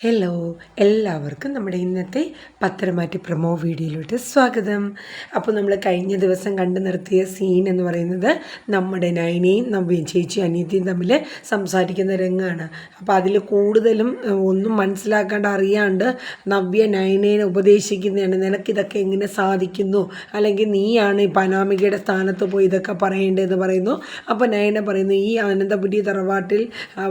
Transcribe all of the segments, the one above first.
Hello എല്ലാവർക്കും നമ്മുടെ ഇന്നത്തെ പത്രമാറ്റി പ്രമോ വീഡിയോയിലോട്ട് സ്വാഗതം. അപ്പോൾ നമ്മൾ കഴിഞ്ഞ ദിവസം കണ്ടു നിർത്തിയ സീൻ എന്ന് പറയുന്നത് നമ്മുടെ നൈനയും നവ്യയും ചേച്ചി അനിയത്തിയും തമ്മിൽ സംസാരിക്കുന്ന രംഗമാണ് അപ്പോൾ അതിൽ കൂടുതലും ഒന്നും മനസ്സിലാക്കാണ്ട് അറിയാണ്ട് നവ്യ നൈനേനെ ഉപദേശിക്കുന്നതാണ്. നിനക്കിതൊക്കെ എങ്ങനെ സാധിക്കുന്നു? അല്ലെങ്കിൽ നീയാണ് ഈ പനാമികയുടെ സ്ഥാനത്ത് പോയി ഇതൊക്കെ പറയേണ്ടതെന്ന് പറയുന്നു. അപ്പോൾ നയന പറയുന്നു ഈ ആനന്ദപുരി തറവാട്ടിൽ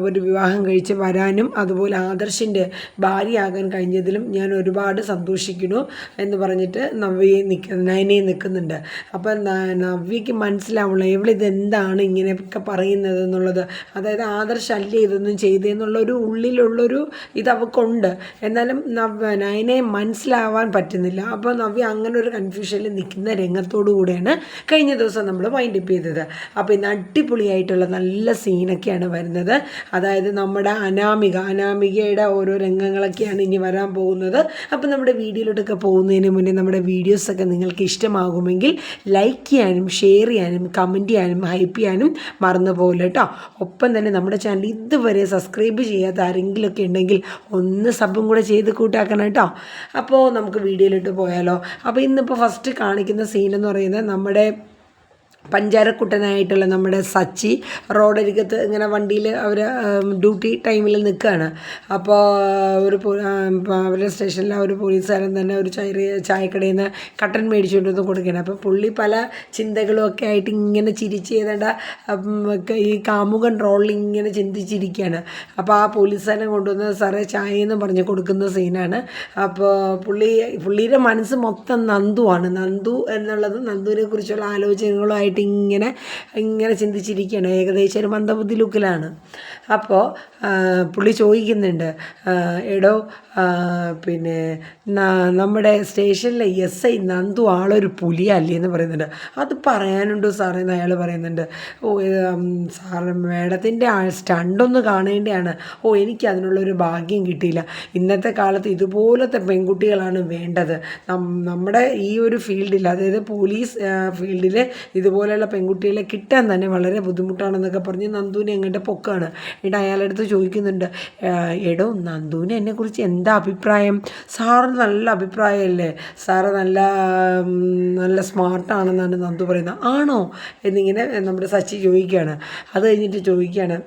ഒരു വിവാഹം കഴിച്ച് വരാനും അതുപോലെ ആദർശിന്റെ ഭാര്യയാകാൻ കഴിഞ്ഞതിലും ഞാൻ ഒരുപാട് സന്തോഷിക്കുന്നു എന്ന് പറഞ്ഞിട്ട് നവ്യെ നിൽക്ക നയനയെ നിൽക്കുന്നുണ്ട്. അപ്പം നവ്യക്ക് മനസ്സിലാവുള്ള ഇവളിത് എന്താണ് ഇങ്ങനെയൊക്കെ പറയുന്നത് എന്നുള്ളത്. അതായത് ആദർശ അല്ല ഇതൊന്നും ചെയ്തതെന്നുള്ളൊരു ഉള്ളിലുള്ളൊരു ഇത് അവൾക്കുണ്ട് എന്നാലും നവ്യ നയനയെ മനസ്സിലാവാൻ പറ്റുന്നില്ല. അപ്പോൾ നവ്യ അങ്ങനെ ഒരു കൺഫ്യൂഷനിൽ നിൽക്കുന്ന രംഗത്തോടു കൂടെയാണ് കഴിഞ്ഞ ദിവസം നമ്മൾ വൈൻഡപ്പ് ചെയ്തത്. അപ്പോൾ ഇന്ന് അടിപൊളിയായിട്ടുള്ള നല്ല സീനൊക്കെയാണ് വരുന്നത്. അതായത് നമ്മുടെ അനാമിക അനാമികയുടെ ഓരോ രംഗങ്ങളൊക്കെയാണ് ഇനി വരാൻ പോകുന്നത്. അപ്പോൾ നമ്മുടെ വീഡിയോയിലോട്ടൊക്കെ പോകുന്നതിന് മുന്നേ നമ്മുടെ വീഡിയോസൊക്കെ നിങ്ങൾക്ക് ഇഷ്ടമാകുമെങ്കിൽ ലൈക്ക് ചെയ്യാനും ഷെയർ ചെയ്യാനും കമന്റ് ചെയ്യാനും ഹൈപ്പ് ചെയ്യാനും മറന്നു പോകില്ല കേട്ടോ. ഒപ്പം തന്നെ നമ്മുടെ ചാനൽ ഇതുവരെ സബ്സ്ക്രൈബ് ചെയ്യാത്ത ആരെങ്കിലുമൊക്കെ ഉണ്ടെങ്കിൽ ഒന്ന് സബും കൂടെ ചെയ്ത് കൂട്ടാക്കണം കേട്ടോ. അപ്പോൾ നമുക്ക് വീഡിയോയിലോട്ട് പോയാലോ. അപ്പോൾ ഇന്നിപ്പോൾ ഫസ്റ്റ് കാണിക്കുന്ന സീൻ എന്ന് പറയുന്നത് നമ്മുടെ പഞ്ചാരക്കുട്ടനായിട്ടുള്ള നമ്മുടെ സച്ചി റോഡരികത്ത് ഇങ്ങനെ വണ്ടിയിൽ അവർ ഡ്യൂട്ടി ടൈമിൽ നിൽക്കുകയാണ് അപ്പോൾ ഒരു അവരുടെ സ്റ്റേഷനിൽ ഒരു പോലീസുകാരൻ തന്നെ ഒരു ചായ ചായക്കടയിൽ നിന്ന് കട്ടൻ മേടിച്ചുകൊണ്ട് വന്ന് കൊടുക്കുകയാണ്. അപ്പോൾ പുള്ളി പല ചിന്തകളും ഒക്കെ ആയിട്ട് ഇങ്ങനെ ചിരിച്ച് ചെയ്തേണ്ട ഈ കാമുകൻ റോളിൽ ഇങ്ങനെ ചിന്തിച്ചിരിക്കുകയാണ്. അപ്പോൾ ആ പോലീസുകാരനെ കൊണ്ടുവന്ന് സാറേ ചായ എന്ന് പറഞ്ഞ് കൊടുക്കുന്ന സീനാണ്. അപ്പോൾ പുള്ളി പുള്ളിയുടെ മനസ്സ് മൊത്തം നന്ദുവാണ്. നന്ദു എന്നുള്ളത് നന്ദുവിനെ കുറിച്ചുള്ള ആലോചനകളുമായിട്ട് ഇങ്ങനെ ഇങ്ങനെ ചിന്തിച്ചിരിക്കുകയാണ്. ഏകദേശം ഒരു മന്ദബുദ്ധി ലുക്കിലാണ് അപ്പോൾ പുള്ളി ചോദിക്കുന്നുണ്ട് എടോ പിന്നെ നമ്മുടെ സ്റ്റേഷനിലെ എസ് ഐ നന്ദു ആളൊരു പുലിയല്ലേ എന്ന് പറയുന്നുണ്ട്. അത് പറയാനുണ്ടോ സാറേ എന്ന് അയാൾ പറയുന്നുണ്ട്. ഓ സാർ മേഡത്തിന്റെ സ്റ്റണ്ടൊന്ന് കാണേണ്ടതാണ്. ഓ എനിക്ക് അതിനുള്ളൊരു ഭാഗ്യം കിട്ടിയില്ല. ഇന്നത്തെ കാലത്ത് ഇതുപോലത്തെ പെൺകുട്ടികളാണ് വേണ്ടത്. നമ്മുടെ ഈ ഒരു ഫീൽഡിൽ അതായത് പോലീസ് ഫീൽഡിൽ ഇതുപോലെയുള്ള പെൺകുട്ടികളെ കിട്ടാൻ തന്നെ വളരെ ബുദ്ധിമുട്ടാണെന്നൊക്കെ പറഞ്ഞ് നന്ദുവിനെ അങ്ങോട്ട് പൊക്കാണ്. എന്നിട്ട് അയാളുടെ അടുത്ത് ചോദിക്കുന്നുണ്ട് "ആ, എടോ നന്ദുവിന് എന്നെക്കുറിച്ച് എന്താ അഭിപ്രായം? സാറ് നല്ല അഭിപ്രായമല്ലേ? സാറ് നല്ല നല്ല സ്മാർട്ടാണെന്നാണ് നന്ദു പറയുന്നത്. ആണോ? എന്നിങ്ങനെ നമ്മുടെ സച്ചി ചോദിക്കുകയാണ്. അത് കഴിഞ്ഞിട്ട് ചോദിക്കുകയാണ്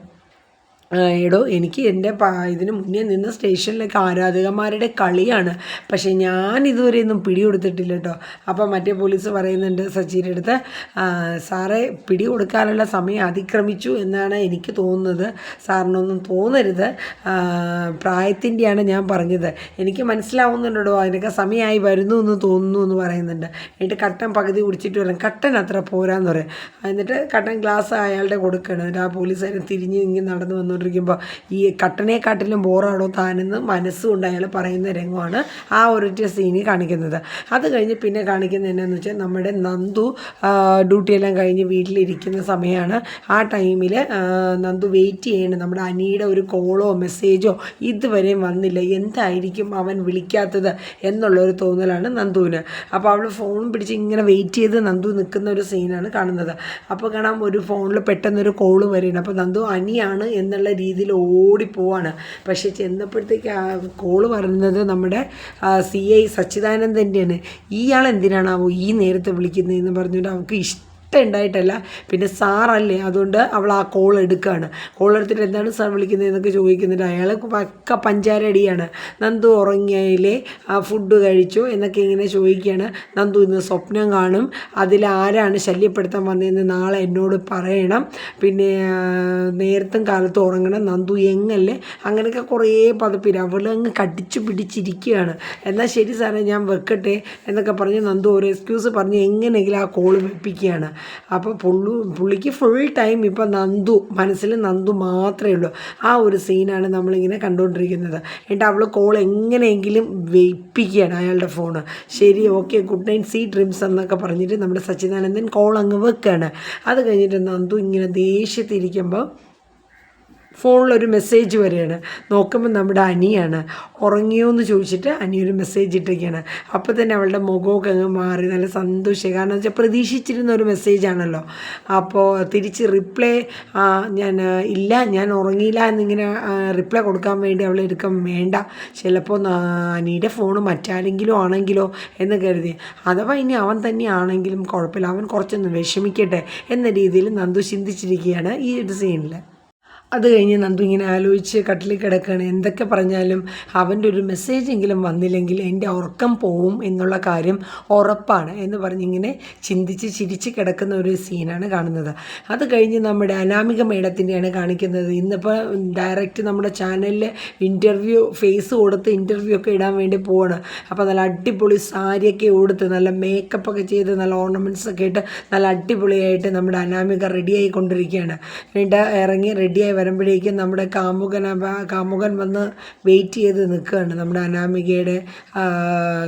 എടോ എനിക്ക് എന്റെ ഇതിന് മുന്നേ നിന്ന സ്റ്റേഷനിലേക്ക് ആരാധകന്മാരുടെ കളിയാണ്. പക്ഷേ ഞാൻ ഇതുവരെ ഒന്നും പിടികൊടുത്തിട്ടില്ല കേട്ടോ അപ്പോൾ മറ്റേ പോലീസ് പറയുന്നുണ്ട് സച്ചിന്റെ അടുത്ത് സാറെ പിടി കൊടുക്കാനുള്ള സമയം അതിക്രമിച്ചു എന്നാണ് എനിക്ക് തോന്നുന്നത്. സാറിനൊന്നും തോന്നരുത്. പ്രായത്തിന്റെയാണ് ഞാൻ പറഞ്ഞത്. എനിക്ക് മനസ്സിലാവുന്നുണ്ടോ അതിനൊക്കെ സമയമായി വരുന്നു എന്ന് തോന്നുന്നു എന്ന് പറയുന്നുണ്ട്. എന്നിട്ട് കട്ടൻ പകുതി കുടിച്ചിട്ട് വരാം കട്ടൻ അത്ര പോരാന്ന് പറയും. എന്നിട്ട് കട്ടൻ ഗ്ലാസ് അയാളുടെ കൊടുക്കണം. എന്നിട്ട് ആ പോലീസുകാരൻ തിരിഞ്ഞ് ഇങ്ങനെ നടന്നു വന്നുകൊണ്ടിരിക്കുമ്പോൾ ഈ കട്ടനെക്കാട്ടിലും ബോറാണോ താനെന്ന് മനസ്സുകൊണ്ട് അയാൾ പറയുന്ന രംഗമാണ് ആ ഒരൊറ്റ സീനിൽ കാണിക്കുന്നത്. അത് കഴിഞ്ഞ് പിന്നെ കാണിക്കുന്നത് എന്നാന്ന് വെച്ചാൽ നമ്മുടെ നന്ദു ഡ്യൂട്ടിയെല്ലാം കഴിഞ്ഞ് വീട്ടിലിരിക്കുന്ന സമയമാണ് ആ ടൈമിൽ നന്ദു വെയിറ്റ് ചെയ്യണം. നമ്മുടെ അനിയുടെ ഒരു കോളോ മെസ്സേജോ ഇതുവരെയും വന്നില്ല. എന്തായിരിക്കും അവൻ വിളിക്കാത്തത് എന്നുള്ളൊരു തോന്നലാണ് നന്ദുവിന്. അപ്പോൾ അവൾ ഫോൺ പിടിച്ച് ഇങ്ങനെ വെയിറ്റ് ചെയ്ത് നന്ദു നിൽക്കുന്ന ഒരു സീനാണ് കാണുന്നത്. അപ്പോൾ കാണാം ഒരു ഫോണിൽ പെട്ടെന്നൊരു കോൾ വരികയാണ്. അപ്പോൾ നന്ദു അനിയാണ് എന്നുള്ള രീതിയിൽ ഓടിപ്പോവാണ്. പക്ഷെ ചെന്നപ്പോഴത്തേക്ക് കോൾ പറയുന്നത് നമ്മുടെ സി ഐ സച്ചിദാനന്ദന്റെയാണ് ഇയാൾ എന്തിനാണാവോ ഈ നേരത്തെ വിളിക്കുന്നതെന്ന് പറഞ്ഞുകൊണ്ട് അവൾക്ക് ഇഷ്ടം ഉണ്ടായിട്ടല്ല പിന്നെ സാറല്ലേ അതുകൊണ്ട് അവൾ ആ കോൾ എടുക്കുകയാണ് കോൾ എടുത്തിട്ട് എന്താണ് സാർ വിളിക്കുന്നത് എന്നൊക്കെ ചോദിക്കുന്നുണ്ട്. അയാൾ പക്ക പഞ്ചാരടിയാണ്. നന്ദു ഉറങ്ങിയതിലെ ആ ഫുഡ് കഴിച്ചു എന്നൊക്കെ ഇങ്ങനെ ചോദിക്കുകയാണ്. നന്ദു ഇന്ന് സ്വപ്നം കാണും. അതിൽ ആരാണ് ശല്യപ്പെടുത്താൻ വന്നതെന്ന് നാളെ എന്നോട് പറയണം. പിന്നെ നേരത്തും കാലത്ത് ഉറങ്ങണം. നന്ദു എങ്ങല്ലേ? അങ്ങനെയൊക്കെ കുറേ പതപ്പില്ല അവൾ അങ്ങ് കടിച്ചു പിടിച്ചിരിക്കുകയാണ്. എന്നാൽ ശരി സാറേ ഞാൻ വെക്കട്ടെ എന്നൊക്കെ പറഞ്ഞ് നന്ദു ഒരു എക്സ്ക്യൂസ് പറഞ്ഞ് എങ്ങനെയെങ്കിലും ആ കോൾ വെപ്പിക്കുകയാണ്. അപ്പോൾ പുള്ളു പുള്ളിക്ക് ഫുൾ ടൈം ഇപ്പോൾ നന്ദു മനസ്സിൽ നന്ദു മാത്രമേ ഉള്ളൂ. ആ ഒരു സീനാണ് നമ്മളിങ്ങനെ കണ്ടുകൊണ്ടിരിക്കുന്നത് എന്നിട്ട് അവൾ കോൾ എങ്ങനെയെങ്കിലും വെയിപ്പിക്കുകയാണ് അയാളുടെ ഫോണ് ശരി okay good night sweet dreams എന്നൊക്കെ പറഞ്ഞിട്ട് നമ്മുടെ സച്ചിദാനന്ദൻ കോൾ അങ്ങ് വെക്കുകയാണ് അത് കഴിഞ്ഞിട്ട് നന്ദു ഇങ്ങനെ ദേഷ്യത്തിരിക്കുമ്പോൾ ഫോണിലൊരു മെസ്സേജ് വരികയാണ്. നോക്കുമ്പോൾ നമ്മുടെ അനിയാണ്. ഉറങ്ങിയോ എന്ന് ചോദിച്ചിട്ട് അനി ഒരു മെസ്സേജ് ഇട്ടിരിക്കുകയാണ്. അപ്പോൾ തന്നെ അവളുടെ മുഖമൊക്കെ അങ്ങ് മാറി. നല്ല സന്തോഷം കാരണം വെച്ചാൽ പ്രതീക്ഷിച്ചിരുന്ന ഒരു മെസ്സേജാണല്ലോ അപ്പോൾ തിരിച്ച് റിപ്ലൈ ഞാൻ ഇല്ല ഞാൻ ഉറങ്ങിയില്ല എന്നിങ്ങനെ റിപ്ലൈ കൊടുക്കാൻ വേണ്ടി അവൾ എടുക്കാൻ വേണ്ട. ചിലപ്പോൾ അനിയുടെ ഫോൺ മറ്റാരെങ്കിലും ആണെങ്കിലോ എന്ന് കരുതി. അഥവാ ഇനി അവൻ തന്നെ ആണെങ്കിലും കുഴപ്പമില്ല. അവൻ കുറച്ചൊന്ന് വിഷമിക്കട്ടെ എന്ന രീതിയിൽ നന്ദു ചിന്തിച്ചിരിക്കുകയാണ് ഈ ഒരു സീനിൽ അത് കഴിഞ്ഞ് നന്ദു ഇങ്ങനെ ആലോചിച്ച് കട്ടിലിൽ കിടക്കുകയാണ്. എന്തൊക്കെ പറഞ്ഞാലും അവന്റെ ഒരു മെസ്സേജെങ്കിലും വന്നില്ലെങ്കിൽ എന്റെ ഉറക്കം പോവും എന്നുള്ള കാര്യം ഉറപ്പാണ് എന്ന് പറഞ്ഞിങ്ങനെ ചിന്തിച്ച് ചിരിച്ച് കിടക്കുന്ന ഒരു സീനാണ് കാണുന്നത്. അത് കഴിഞ്ഞ് നമ്മുടെ അനാമിക മേഡത്തിന്റെയാണ് കാണിക്കുന്നത്. ഇന്നിപ്പോൾ ഡയറക്റ്റ് നമ്മുടെ ചാനലിൽ ഇന്റർവ്യൂ ഫേസ് കൊടുത്ത് ഇന്റർവ്യൂ ഒക്കെ ഇടാൻ വേണ്ടി പോവാണ്. അപ്പോൾ നല്ല അടിപൊളി സാരിയൊക്കെ ഉടുത്ത് നല്ല മേക്കപ്പ് ഒക്കെ ചെയ്ത് നല്ല ഓർണമെന്റ്സ് ഒക്കെ ഇട്ട് നല്ല അടിപൊളിയായിട്ട് നമ്മുടെ അനാമിക റെഡിയായി കൊണ്ടിരിക്കുകയാണ് എന്നിട്ട് ഇറങ്ങി റെഡിയായി വരുമ്പോഴേക്കും നമ്മുടെ കാമുകൻ കാമുകൻ വന്ന് വെയിറ്റ് ചെയ്ത് നിൽക്കുകയാണ് നമ്മുടെ അനാമികയുടെ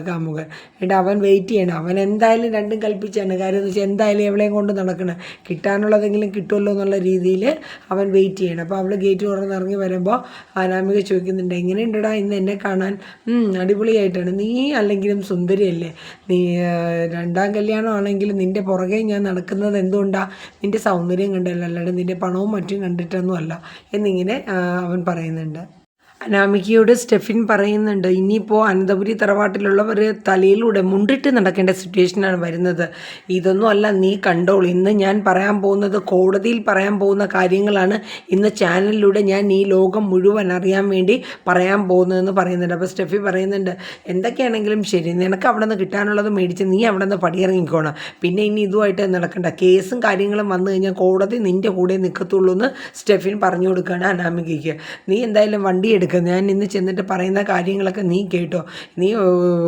കാമുകൻ. എന്നിട്ട് അവൻ വെയിറ്റ് ചെയ്യണം. അവൻ എന്തായാലും രണ്ടും കൽപ്പിച്ചാണ്. കാര്യം എന്ന് വെച്ചാൽ എന്തായാലും എവിടെയും കൊണ്ട് നടക്കണം. കിട്ടാനുള്ളതെങ്കിലും കിട്ടുമല്ലോ എന്നുള്ള രീതിയിൽ അവൻ വെയിറ്റ് ചെയ്യണം. അപ്പോൾ അവൾ ഗേറ്റ് തുറന്നിറങ്ങി വരുമ്പോൾ അനാമിക ചോദിക്കുന്നുണ്ട് എങ്ങനെയുണ്ടടാ ഇന്ന് എന്നെ കാണാൻ? "ഉം, അടിപൊളിയായിട്ടാണ്. നീ അല്ലെങ്കിലും സുന്ദരിയല്ലേ? നീ രണ്ടാം കല്യാണമാണെങ്കിലും നിന്റെ പുറകെ ഞാൻ നടക്കുന്നത് എന്തുകൊണ്ടാണ് നിന്റെ സൗന്ദര്യം കണ്ടല്ല അല്ലാണ്ട് നിന്റെ പണവും മറ്റും കണ്ടിട്ടൊന്നും അല്ല എന്നിങ്ങനെ അവൻ പറയുന്നുണ്ട്. അനാമികയോട് സ്റ്റെഫിൻ പറയുന്നുണ്ട് ഇനിയിപ്പോൾ അനന്തപുരി തറവാട്ടിലുള്ളവർ തലയിലൂടെ മുണ്ടിട്ട് നടക്കേണ്ട സിറ്റുവേഷനാണ് വരുന്നത്. ഇതൊന്നും അല്ല നീ കണ്ടോളൂ. ഇന്ന് ഞാൻ പറയാൻ പോകുന്നത് കോടതിയിൽ പറയാൻ പോകുന്ന കാര്യങ്ങളാണ്. ഇന്ന് ചാനലിലൂടെ ഞാൻ ഈ ലോകം മുഴുവൻ അറിയാൻ വേണ്ടി പറയാൻ പോകുന്നതെന്ന് പറയുന്നുണ്ട്. അപ്പോൾ സ്റ്റെഫി പറയുന്നുണ്ട് എന്തൊക്കെയാണെങ്കിലും ശരി നിനക്ക് അവിടെ നിന്ന് കിട്ടാനുള്ളത് മേടിച്ച് നീ അവിടെ നിന്ന് പടിയിറങ്ങിക്കോണം. പിന്നെ ഇനി ഇതുമായിട്ട് നടക്കണ്ട. കേസും കാര്യങ്ങളും വന്നു കഴിഞ്ഞാൽ കോടതി നിന്റെ കൂടെ നിൽക്കത്തുള്ളൂ എന്ന് സ്റ്റെഫിൻ പറഞ്ഞു കൊടുക്കുകയാണ് അനാമികയ്ക്ക്. നീ എന്തായാലും വണ്ടി എടുക്കുക ഞാൻ ഇന്ന് ചെന്നിട്ട് പറയുന്ന കാര്യങ്ങളൊക്കെ നീ കേട്ടോ. നീ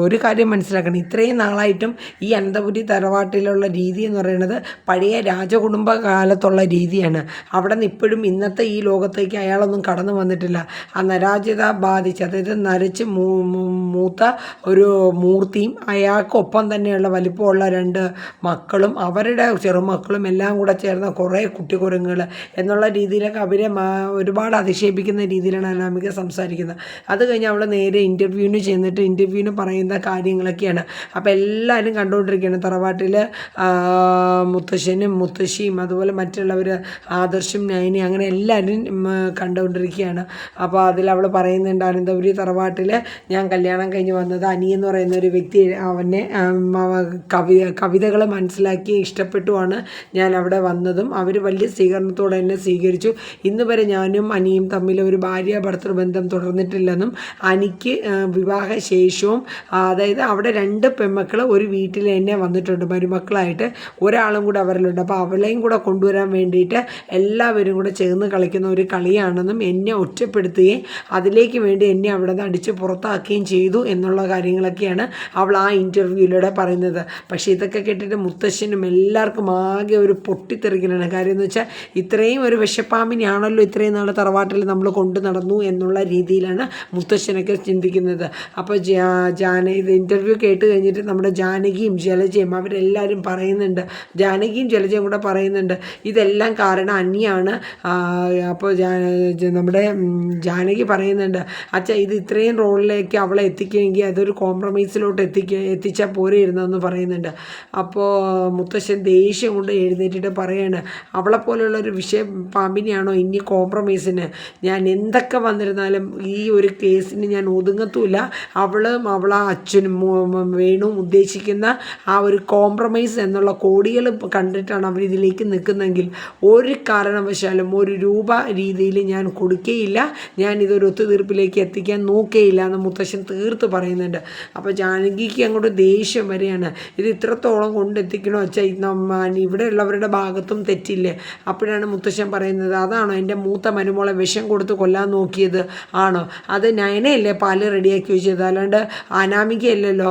ഒരു കാര്യം മനസ്സിലാക്കണം. ഇത്രയും നാളായിട്ടും ഈ അനന്തപുരി തറവാട്ടിലുള്ള രീതി എന്ന് പറയുന്നത് പഴയ രാജകുടുംബ കാലത്തുള്ള രീതിയാണ്. അവിടെ നിന്ന് ഇപ്പോഴും ഇന്നത്തെ ഈ ലോകത്തേക്ക് അയാളൊന്നും കടന്നു വന്നിട്ടില്ല. ആ നരാജ്യത ബാധിച്ച് അതായത് നരച്ച് മൂത്ത ഒരു മൂർത്തിയും അയാൾക്കൊപ്പം തന്നെയുള്ള വലിപ്പമുള്ള രണ്ട് മക്കളും അവരുടെ ചെറുമക്കളും എല്ലാം കൂടെ ചേർന്ന കുറേ കുട്ടിക്കുരങ്ങുകൾ എന്നുള്ള രീതിയിലൊക്കെ അവരെ ഒരുപാട് അധിക്ഷേപിക്കുന്ന രീതിയിലാണ് അനാമിക സംസാരിക്കുന്നത് അത് കഴിഞ്ഞ് അവൾ നേരെ ഇന്റർവ്യൂവിന് ചെന്നിട്ട് ഇന്റർവ്യൂവിന് പറയുന്ന കാര്യങ്ങളൊക്കെയാണ്. അപ്പോൾ എല്ലാവരും കണ്ടുകൊണ്ടിരിക്കുകയാണ്. തറവാട്ടിൽ മുത്തശ്ശനും മുത്തശ്ശിയും അതുപോലെ മറ്റുള്ളവർ ആദർശും നയനി അങ്ങനെ എല്ലാവരും കണ്ടുകൊണ്ടിരിക്കുകയാണ്. അപ്പോൾ അതിൽ അവൾ പറയുന്നുണ്ട് അനന്തപുരി തറവാട്ടിൽ ഞാൻ കല്യാണം കഴിഞ്ഞ് വന്നത് അനിയെന്ന് പറയുന്ന ഒരു വ്യക്തി അവനെ കവി കവിതകൾ മനസ്സിലാക്കി ഇഷ്ടപ്പെട്ടുമാണ് ഞാൻ അവിടെ വന്നതും. അവർ വലിയ സ്വീകരണത്തോടെ എന്നെ സ്വീകരിച്ചു. ഇന്ന് വരെ ഞാനും അനിയും തമ്മിൽ ഒരു ഭാര്യ ഭർത്തൃ ബന്ധം തുടർന്നിട്ടില്ലെന്നും അനിക്ക് ആ, വിവാഹ ശേഷവും അതായത് അവിടെ രണ്ട് പെൺമക്കൾ ഒരു വീട്ടിൽ തന്നെ വന്നിട്ടുണ്ട്. മരുമക്കളായിട്ട് ഒരാളും കൂടെ അവരിലുണ്ട്. അപ്പോൾ അവളെയും കൂടെ കൊണ്ടുവരാൻ വേണ്ടിയിട്ട് എല്ലാവരും കൂടെ ചേർന്ന് കളിക്കുന്ന ഒരു കളിയാണെന്നും എന്നെ ഒറ്റപ്പെടുത്തുകയും അതിലേക്ക് വേണ്ടി എന്നെ അവിടെ നിന്ന് അടിച്ച് പുറത്താക്കുകയും ചെയ്തു എന്നുള്ള കാര്യങ്ങളൊക്കെയാണ് അവൾ ആ ഇന്റർവ്യൂവിലൂടെ പറയുന്നത്. പക്ഷേ ഇതൊക്കെ കേട്ടിട്ട് മുത്തശ്ശനും എല്ലാവർക്കും ആകെ ഒരു പൊട്ടിത്തെറിക്കലാണ്. കാര്യം എന്ന് വെച്ചാൽ ഇത്രയും ഒരു വിഷപ്പാമ്പിനെയാണല്ലോ ഇത്രയും നാൾ തറവാട്ടിൽ നമ്മൾ കൊണ്ടു നടന്നു എന്നുള്ള രീതിയിലാണ് മുത്തശ്ശനൊക്കെ ചിന്തിക്കുന്നത്. അപ്പോൾ ജാന ഇത് ഇന്റർവ്യൂ കേട്ട് കഴിഞ്ഞിട്ട് നമ്മുടെ ജാനകിയും ജലജയും അവരെല്ലാവരും പറയുന്നുണ്ട്. ജാനകിയും ജലജയും കൂടെ പറയുന്നുണ്ട്. ഇതെല്ലാം കാരണം അന്യാണ് അപ്പോൾ നമ്മുടെ ജാനകി പറയുന്നുണ്ട്. അച്ഛ ഇത് ഇത്രയും റോളിലേക്ക് അവളെ എത്തിക്കുമെങ്കിൽ അതൊരു കോംപ്രമൈസിലോട്ട് എത്തിക്കുക എത്തിച്ചാൽ പോരെയിരുന്നെന്ന് പറയുന്നുണ്ട്. അപ്പോൾ മുത്തശ്ശൻ ദേഷ്യം കൊണ്ട് എഴുന്നേറ്റിട്ട് പറയാണ് അവളെ പോലെയുള്ള ഒരു വിഷയ പാമ്പിനെയാണോ ഇനി കോംപ്രമൈസിന് ഞാൻ എന്തൊക്കെ വന്നിരുന്നാലും ഈ ഒരു കേസിന് ഞാൻ ഒതുങ്ങത്തൂല. അവളും അവളെ അച്ഛനും വേണും ഉദ്ദേശിക്കുന്ന ആ ഒരു കോംപ്രമൈസ് എന്നുള്ള കോടികൾ കണ്ടിട്ടാണ് അവർ ഇതിലേക്ക് നിൽക്കുന്നതെങ്കിൽ ഒരു കാരണവശാലും ഒരു രൂപ രീതിയിൽ ഞാൻ കൊടുക്കുകയില്ല ഞാൻ ഇതൊരു ഒത്തുതീർപ്പിലേക്ക് എത്തിക്കാൻ നോക്കുകയില്ല എന്ന് മുത്തശ്ശൻ തീർത്ത് പറയുന്നുണ്ട്. അപ്പോൾ ജാനകിക്ക് അങ്ങോട്ട് ദേഷ്യം വരെയാണ്. ഇത് ഇത്രത്തോളം കൊണ്ടെത്തിക്കണോ വെച്ചാൽ ഇവിടെയുള്ളവരുടെ ഭാഗത്തും തെറ്റില്ലേ? അപ്പോഴാണ് മുത്തശ്ശൻ പറയുന്നത് അതാണോ എന്റെ മൂത്ത മരുമോളെ വിഷം കൊടുത്ത് കൊല്ലാൻ നോക്കിയത്? ആണോ? അത് നയനയല്ലേ പാൽ റെഡിയാക്കി വെച്ചത്? അല്ലാണ്ട് അനാമികയല്ലല്ലോ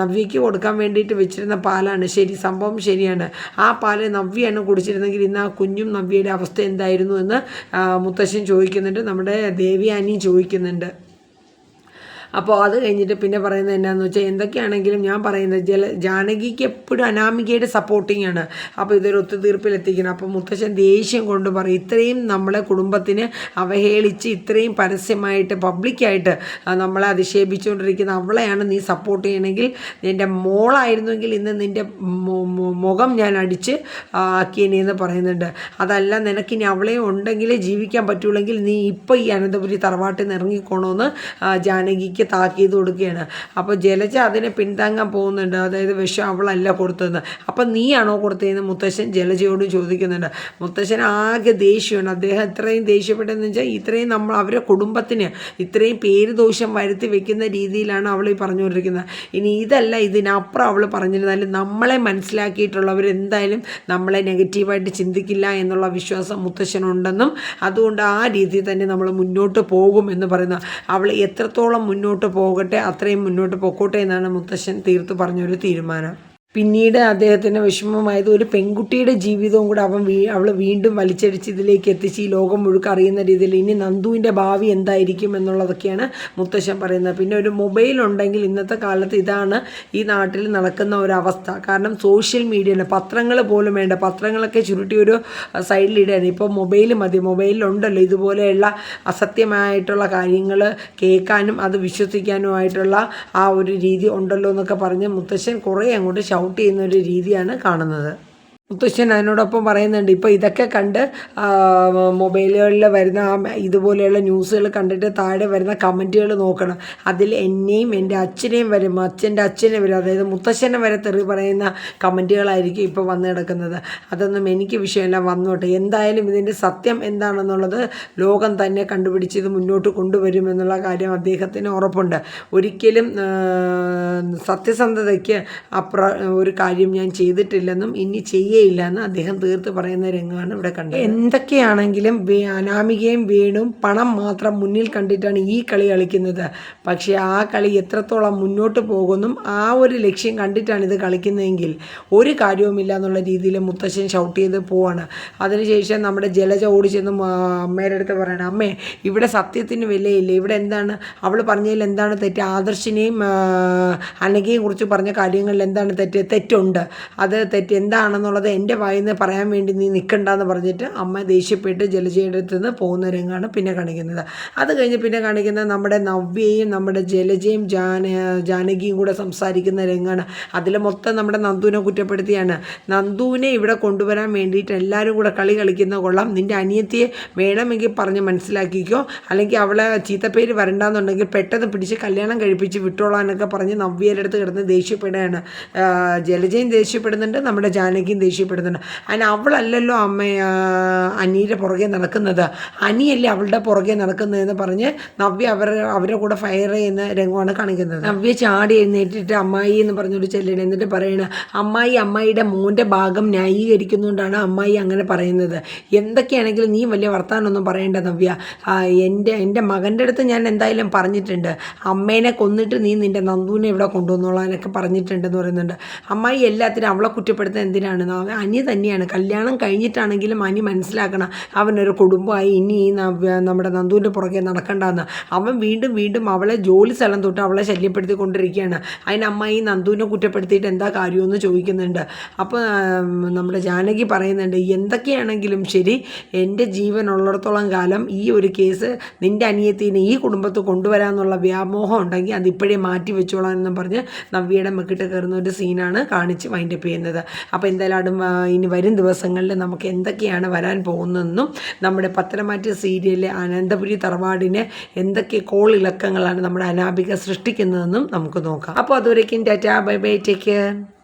നവ്യയ്ക്ക് കൊടുക്കാൻ വേണ്ടിയിട്ട് വെച്ചിരുന്ന പാലാണ്. ശരി സംഭവം ശരിയാണ്. ആ പാൽ നവ്യാണ് കുടിച്ചിരുന്നെങ്കിൽ ഇന്ന് ആ കുഞ്ഞും നവ്യയുടെ അവസ്ഥ എന്തായിരുന്നു എന്ന് മുത്തശ്ശൻ ചോദിക്കുന്നുണ്ട്. നമ്മുടെ ദേവിയാനിയും ചോദിക്കുന്നുണ്ട്. അപ്പോൾ അത് കഴിഞ്ഞിട്ട് പിന്നെ പറയുന്നത് എന്നാന്ന് വെച്ചാൽ എന്തൊക്കെയാണെങ്കിലും ഞാൻ പറയുന്നത് ജല ജാനകിക്ക് എപ്പോഴും അനാമികയുടെ സപ്പോർട്ടിങ് ആണ്. അപ്പോൾ ഇതൊരു ഒത്തുതീർപ്പിലെത്തിക്കണം. അപ്പോൾ മുത്തശ്ശൻ ദേഷ്യം കൊണ്ട് പറയും ഇത്രയും നമ്മളെ കുടുംബത്തിന് അവഹേളിച്ച് ഇത്രയും പരസ്യമായിട്ട് പബ്ലിക്കായിട്ട് നമ്മളെ അധിക്ഷേപിച്ചുകൊണ്ടിരിക്കുന്ന അവളെയാണ് നീ സപ്പോർട്ട് ചെയ്യണമെങ്കിൽ നിന്റെ മോളായിരുന്നുവെങ്കിൽ ഇന്ന് നിന്റെ മുഖം ഞാൻ അടിച്ച് ആക്കിയനെ എന്ന് പറയുന്നുണ്ട്. അതല്ല നിനക്കിനി അവളെ ഉണ്ടെങ്കിലേ ജീവിക്കാൻ പറ്റുള്ളെങ്കിൽ നീ ഇപ്പോൾ ഈ അനന്തപുരി തറവാട്ടിൽ നിന്ന് ഇറങ്ങിക്കോണമെന്ന് ആ, ജാനകിക്ക് താക്കീത് കൊടുക്കുകയാണ്. അപ്പോൾ ജലജ അതിനെ പിന്താങ്ങാൻ പോകുന്നുണ്ട്. അതായത് വിഷം അവളല്ല കൊടുത്തതെന്ന് അപ്പം നീയാണോ കൊടുത്തതെന്ന് മുത്തശ്ശൻ ജലജയോട് ചോദിക്കുന്നുണ്ട്. മുത്തശ്ശൻ ആകെ ദേഷ്യമാണ്. അദ്ദേഹം ഇത്രയും ദേഷ്യപ്പെട്ടതെന്ന് വെച്ചാൽ ഇത്രയും നമ്മൾ അവരെ കുടുംബത്തിന് ഇത്രയും പേര് ദോഷം വരുത്തി വെക്കുന്ന രീതിയിലാണ് അവൾ ഈ പറഞ്ഞുകൊണ്ടിരിക്കുന്നത്. ഇനി ഇതല്ല ഇതിനപ്പുറം അവൾ പറഞ്ഞിരുന്നാലും നമ്മളെ മനസ്സിലാക്കിയിട്ടുള്ളവർ എന്തായാലും നമ്മളെ നെഗറ്റീവായിട്ട് ചിന്തിക്കില്ല എന്നുള്ള വിശ്വാസം മുത്തശ്ശനുണ്ടെന്നും അതുകൊണ്ട് ആ രീതിയിൽ തന്നെ നമ്മൾ മുന്നോട്ട് പോകും എന്ന് പറയുന്ന അവൾ എത്രത്തോളം മുന്നോട്ട് പോകട്ടെ അത്രയും മുന്നോട്ട് പൊക്കോട്ടെ എന്നാണ് മുത്തശ്ശൻ തീർത്തു പറഞ്ഞൊരു തീരുമാനം. പിന്നീട് അദ്ദേഹത്തിന് വിഷമമായത് ഒരു പെൺകുട്ടിയുടെ ജീവിതവും കൂടെ അവൻ വീ അവൾ വീണ്ടും വലിച്ചടിച്ച് ഇതിലേക്ക് എത്തിച്ച് ഈ ലോകം മുഴുക്ക അറിയുന്ന രീതിയിൽ ഇനി നന്ദുവിന്റെ ഭാവി എന്തായിരിക്കും എന്നുള്ളതൊക്കെയാണ് മുത്തശ്ശൻ പറയുന്നത്. പിന്നെ ഒരു മൊബൈൽ ഉണ്ടെങ്കിൽ ഇന്നത്തെ കാലത്ത് ഇതാണ് ഈ നാട്ടിൽ നടക്കുന്ന ഒരവസ്ഥ കാരണം സോഷ്യൽ മീഡിയ പത്രങ്ങൾ പോലും വേണ്ട പത്രങ്ങളൊക്കെ ചുരുട്ടി ഒരു സൈഡിലിടുകയാണ്. ഇപ്പോൾ മൊബൈൽ മതി മൊബൈലിലുണ്ടല്ലോ ഇതുപോലെയുള്ള അസത്യമായിട്ടുള്ള കാര്യങ്ങൾ കേൾക്കാനും അത് വിശ്വസിക്കാനുമായിട്ടുള്ള ആ ഒരു രീതി ഉണ്ടല്ലോ എന്നൊക്കെ പറഞ്ഞ് മുത്തശ്ശൻ കുറേ അങ്ങോട്ട് ഷൗട്ട് ചെയ്യുന്ന ഒരു രീതിയാണ് കാണുന്നത്. മുത്തശ്ശൻ അതിനോടൊപ്പം പറയുന്നുണ്ട്. ഇപ്പോൾ ഇതൊക്കെ കണ്ട് മൊബൈലുകളിൽ വരുന്ന ആ ഇതുപോലെയുള്ള ന്യൂസുകൾ കണ്ടിട്ട് താഴെ വരുന്ന കമന്റുകൾ നോക്കണം. അതിൽ എന്നെയും എന്റെ അച്ഛനെയും വരും അച്ഛന്റെ അച്ഛനെ വരും. അതായത് മുത്തശ്ശനെ വരെ തെറി പറയുന്ന കമന്റുകളായിരിക്കും ഇപ്പോൾ വന്ന് കിടക്കുന്നത്. അതൊന്നും എനിക്ക് വിഷയമല്ല വന്നോട്ടെ. എന്തായാലും ഇതിന്റെ സത്യം എന്താണെന്നുള്ളത് ലോകം തന്നെ കണ്ടുപിടിച്ച് ഇത് മുന്നോട്ട് കൊണ്ടുവരുമെന്നുള്ള കാര്യം അദ്ദേഹത്തിന് ഉറപ്പുണ്ട്. ഒരിക്കലും സത്യസന്ധതയ്ക്ക് അപ്ര ഒരു കാര്യം ഞാൻ ചെയ്തിട്ടില്ലെന്നും ഇനി ചെയ്യേയില്ല എന്ന് അദ്ദേഹം തീർത്ത് പറയുന്ന രംഗമാണ് ഇവിടെ കണ്ടത്. എന്തൊക്കെയാണെങ്കിലും അനാമികയും വേണും പണം മാത്രം മുന്നിൽ കണ്ടിട്ടാണ് ഈ കളി കളിക്കുന്നത്. പക്ഷേ ആ കളി എത്രത്തോളം മുന്നോട്ട് പോകുന്നു ആ ഒരു ലക്ഷ്യം കണ്ടിട്ടാണ് ഇത് കളിക്കുന്നതെങ്കിൽ ഒരു കാര്യവുമില്ല എന്നുള്ള രീതിയിൽ മുത്തശ്ശൻ ഷൗട്ട് ചെയ്ത് പോവാണ്. അതിനുശേഷം നമ്മുടെ ജലജ ഓടി ചെന്ന് മ- അമ്മയുടെ അടുത്ത് പറയണം അമ്മേ ഇവിടെ സത്യത്തിന് വിലയില്ല. ഇവിടെ എന്താണ്? അവൾ പറഞ്ഞതിൽ എന്താണ് തെറ്റ്? ആദർശിനെയും അനകയും കുറിച്ച് പറഞ്ഞ കാര്യങ്ങളിൽ എന്താണ് തെറ്റ്? തെറ്റുണ്ട്. അത് തെറ്റ് എന്താണെന്നുള്ളത് എന്റെ വായിൽ നിന്ന് പറയാൻ വേണ്ടി നീ നിൽക്കണ്ടെന്ന് പറഞ്ഞിട്ട് അമ്മ ദേഷ്യപ്പെട്ട് ജലജയുടെ അടുത്ത് നിന്ന് പോകുന്ന രംഗമാണ് പിന്നെ കാണിക്കുന്നത്. അത് കഴിഞ്ഞ് പിന്നെ കാണിക്കുന്നത് നമ്മുടെ നവ്യയും നമ്മുടെ ജലജയും ജാന ജാനകിയും കൂടെ സംസാരിക്കുന്ന രംഗമാണ് അതിൽ മൊത്തം നമ്മുടെ നന്ദുവിനെ കുറ്റപ്പെടുത്തിയാണ്. നന്ദുവിനെ ഇവിടെ കൊണ്ടുവരാൻ വേണ്ടിയിട്ട് എല്ലാവരും കൂടെ കളി കളിക്കുന്ന കൊള്ളാം. നിന്റെ അനിയത്തിയെ വേണമെങ്കിൽ പറഞ്ഞ് മനസ്സിലാക്കിക്കോ. അല്ലെങ്കിൽ അവളെ ചീത്തപ്പേര് വരണ്ടെന്നുണ്ടെങ്കിൽ പെട്ടെന്ന് പിടിച്ച് കല്യാണം കഴിപ്പിച്ച് വിട്ടോളാനൊക്കെ പറഞ്ഞ് നവ്യയുടെ അടുത്ത് കിടന്ന് ദേഷ്യപ്പെടുകയാണ്. ജലജയും ദേഷ്യപ്പെടുന്നുണ്ട് നമ്മുടെ ജാനകിയും ദേഷ്യപ്പെടുന്നുണ്ട്. അതിന് അവളല്ലല്ലോ അമ്മ അനിയുടെ പുറകെ നടക്കുന്നത്. അനിയല്ലേ അവളുടെ പുറകെ നടക്കുന്നതെന്ന് പറഞ്ഞ് നവ്യ അവർ അവരുടെ കൂടെ ഫയർ ചെയ്യുന്ന രംഗമാണ് കാണിക്കുന്നത്. നവ്യ ചാടി എഴുന്നേറ്റിട്ട് അമ്മായി എന്ന് പറഞ്ഞൊരു ചെല്ലണം എന്നിട്ട് പറയണ അമ്മായി അമ്മായിയുടെ മോന്റെ ഭാഗം ന്യായീകരിക്കുന്നുകൊണ്ടാണ് അമ്മായി അങ്ങനെ പറയുന്നത്. എന്തൊക്കെയാണെങ്കിലും നീ വലിയ വർത്താനൊന്നും പറയേണ്ട നവ്യ. എന്റെ എന്റെ മകന്റെ അടുത്ത് ഞാൻ എന്തായാലും പറഞ്ഞിട്ടുണ്ട്. അമ്മേനെ കൊന്നിട്ട് നീ നിന്റെ നന്ദുവിനെ ഇവിടെ കൊണ്ടുവന്നോളാനൊക്കെ പറഞ്ഞിട്ടുണ്ടെന്ന് പറയുന്നുണ്ട്. അമ്മായി എല്ലാത്തിനും അവളെ കുറ്റപ്പെടുത്തുന്നത് എന്തിനാണ്? ന- അനി തന്നെയാണ്. കല്യാണം കഴിഞ്ഞിട്ടാണെങ്കിലും അനി മനസ്സിലാക്കണം അവനൊരു കുടുംബമായി ഇനി ഈ നമ്മുടെ നന്ദുവിന്റെ പുറകെ നടക്കണ്ടെന്ന്. അവൻ വീണ്ടും വീണ്ടും അവളെ ജോലി സ്ഥലം തൊട്ട് അവളെ ശല്യപ്പെടുത്തിക്കൊണ്ടിരിക്കുകയാണ്. അമ്മ ഈ നന്ദുവിനെ കുറ്റപ്പെടുത്തിയിട്ട് എന്താ കാര്യമെന്ന് ചോദിക്കുന്നുണ്ട്. അപ്പോൾ നമ്മുടെ ജാനകി പറയുന്നുണ്ട് എന്തൊക്കെയാണെങ്കിലും ശരി എന്റെ ജീവൻ ഉള്ളിടത്തോളം കാലം ഈ ഒരു കേസ് നിന്റെ അനിയത്തിനെ ഈ കുടുംബത്ത് കൊണ്ടുവരാമെന്നുള്ള വ്യാമോഹം ഉണ്ടെങ്കിൽ അത് അതിപ്പോഴേ മാറ്റി വെച്ചോളാം എന്നും പറഞ്ഞ് നവ്യയുടെ മെക്കിട്ട് കയറുന്ന ഒരു സീനാണ് കാണിച്ച് വൈൻഡപ്പ് ചെയ്യുന്നത്. അപ്പോൾ എന്തായാലും ഇനി വരും ദിവസങ്ങളിൽ നമുക്ക് എന്തൊക്കെയാണ് വരാൻ പോകുന്നതെന്നും നമ്മുടെ പത്തനംമാറ്റ സീരിയലിലെ അനന്തപുരി തറവാടിനെ എന്തൊക്കെ കോൾ ഇളക്കങ്ങളാണ് നമ്മുടെ അനാപിക സൃഷ്ടിക്കുന്നതെന്നും നമുക്ക് നോക്കാം. അപ്പോൾ അതുവരേക്കും tata bye bye take care.